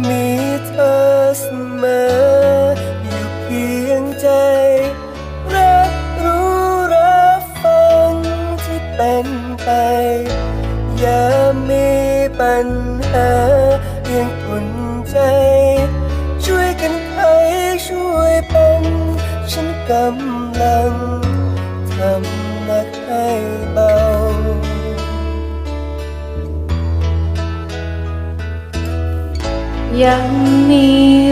มีเธอเสมออยู่เพียงใจ รับรู้รับฟังที่เป็นไป อย่ามีปัญหาเพียงอุ่นใจ ช่วยกันไขช่วยเป็น ฉันกำลังทำหนักให้เบา ยังมี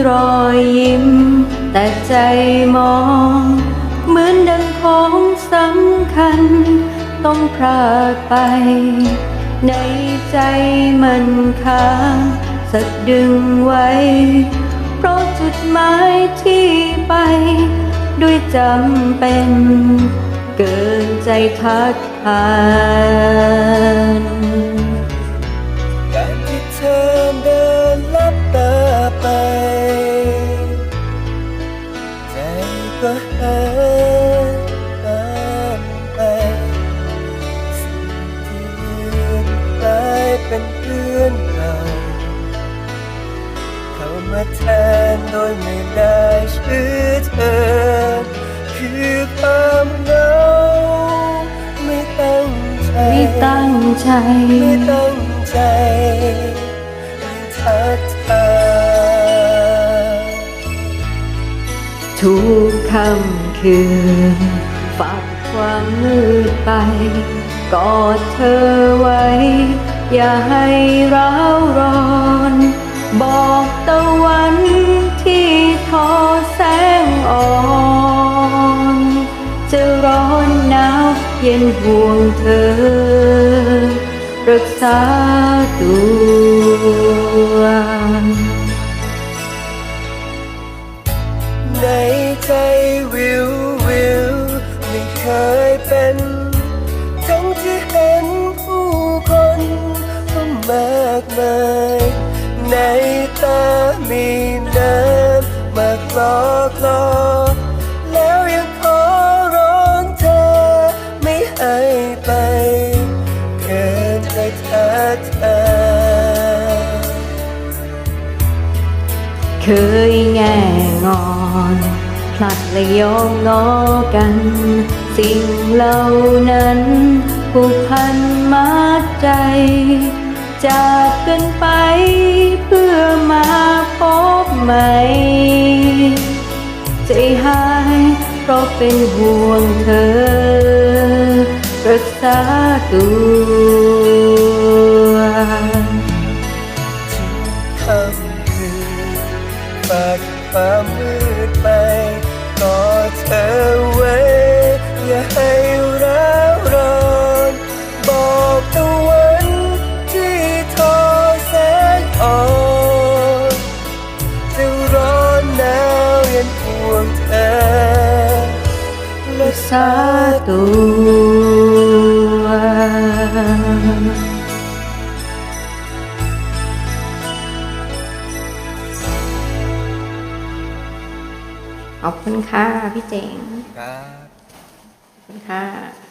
รอยยิ้ม แต่ใจมอง เหมือนดังของสำคัญ ต้องพลาดไป ในใจมันค้างสักดึงไว้ เพราะจุดหมายที่ไป ด้วยจำเป็น เกินใจทัดทาน มาแทนโดยไม่ได้ชื่อเธอ คือความเหงาไม่ตั้งใจไม่ตั้งใจไม่ตั้งใจไม่ทักทายทุกคำคืนฝากความมืดไปกอดเธอไว้ อย่าให้ร้าวร้อน บอกตะวันที่ทอแสงอ่อน จะร้อนหนาวเย็นห่วงเธอ รักษาตัวในใจวิววิวไม่เคยเป็นทั้งที่เห็นผู้คนก็มากมาย ในตามีน้ำมากรอกลอแล้วยังขอร้องเธอไม่ให้ไปเกินไปทักทายเคยแง่งอนพลัดและยอมงอกัน สิ่งเหล่านั้นผูกพันมัดใจ จากกันไปเพื่อมาพบใหม่ ใจหายเพราะเป็นห่วงเธอ รักษาตัวคำคืนฝากความมืดไปกอดเธอ ษาษาตัว ขอบคุณค่ะ พี่เจ๋งครับขอบคุณค่ะ